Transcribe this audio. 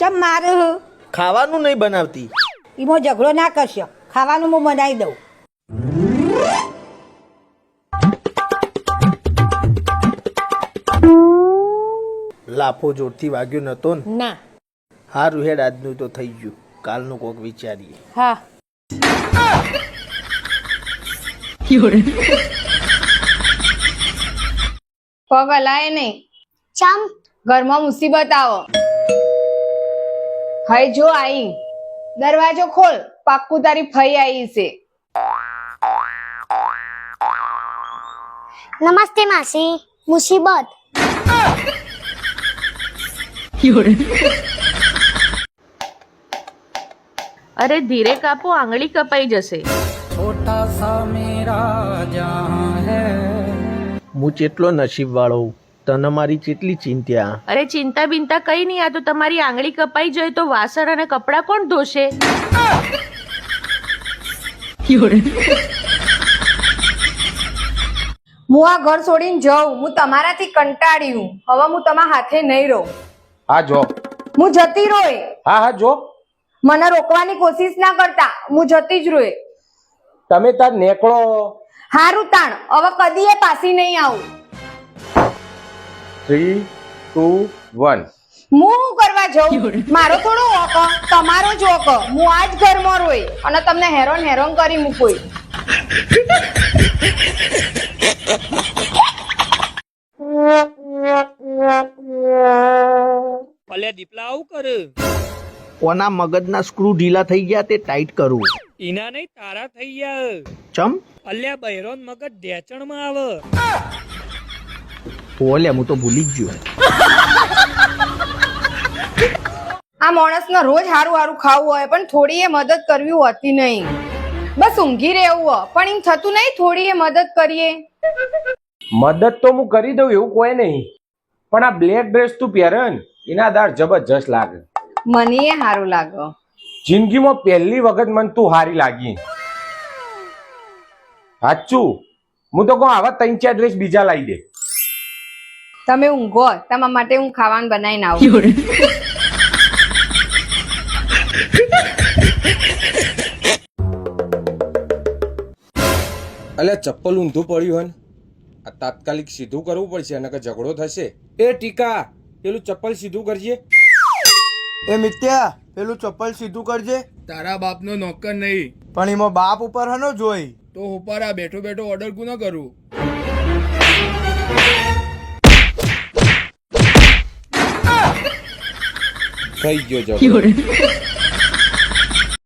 ચમ મારે? હ ખાવાનું નહીં બનાવતી. ઈમો ઝઘડો ના કરશો. ખાવાનું હું બનાવી દઉં. લાફો જોરથી વાગ્યો નતો ને. ના. હારું હેડ આજનું તો થઈ ગયું. કાલનું કોક વિચારીએ. હા. પગ હલાય નહીં. ચમ? ઘરમાં મુસીબત આવો. હઈ જો આઈ. દરવાજો ખોલ. પાક્કું તારી ફઈ આઈ છે. નમસ્તે માસી. મુસીબત. અરે ધીરે કાપો આંગળી કપાઈ જશે. હું. જેટલો નસીબ વાળો તને મારી કેટલી ચિંતા અરે ચિંતા બિંતા કઈ નહીં આ તો તમારી આંગળી કપાઈ જાય તો વાસણ અને કપડાં કોણ ધોશે? હું આ ઘર છોડીને જાઉં હું તમારાથી કંટાળ્યું હવે હું તમારા હાથે નહીં રહું. હા જો. હું જતી રોય. હા હા જો. મને રોકવાની કોશિશ ના કરતા હું જતી જ રોય. તમે તાર નેકળો. હારું તાણ હવે કદી એ પાસી નહીં આવું. થ્રી ટુ વન હું કરવા જાઉં? મારો થોડો ઓકો તમારો જ ઓકો હું. આ જ ઘરમાં રોઈ અને તમને હેરોન હેરોન કરી મૂકું. અલ્યા દીપલા આવું કરે. કોના મગજના સ્ક્રૂ ઢીલા થઈ ગયા તે ટાઈટ કરું. ઈના નહીં તારા થઈ ગયા. ચમ? અલ્યા બહેરોન મગજ ઢેચણમાં આવે. ઓલે હું તો ભૂલી જ ગયો. આ માણસને રોજ હારું હારું ખાવું હોય પણ થોડી એ મદદ કરવી હોતી નહીં. બસ ઊંઘી રહેવું હોય પણ એમ થતું નહીં થોડી એ મદદ કરીએ. મદદ તો હું કરી દઉં એવું કોઈ નહીં. પણ આ બ્લેક ડ્રેસ તું પહેરે ને એના દાર જબરજસ્ત લાગે. મને એ હારું લાગે. જિંદગીમાં પહેલી વખત મને તું હારી લાગી. સાચું? હું તો કહું આવા ત્રણ ચાર ડ્રેસ બીજા લાવી દે. તમે ઊંઘો તમારા માટે હું ખાવાનું બનાવીને આવું. અલ્યા ચપ્પલ ઊંધું પડ્યું હોય ને. આ તાત્કાલિક સીધું કરવું પડશે અને ઝઘડો થશે. એ ટીકા પેલું ચપ્પલ સીધું કરજે. એ મિત્યા પેલું ચપ્પલ સીધું કરજે. તારા બાપનો નોકર નહીં. પણ એમાં બાપ ઉપર હનો જોઈ. તો ઉપર આ બેઠો બેઠો ઓર્ડર કુનો કરું? થઈ ગયો ઝઘડો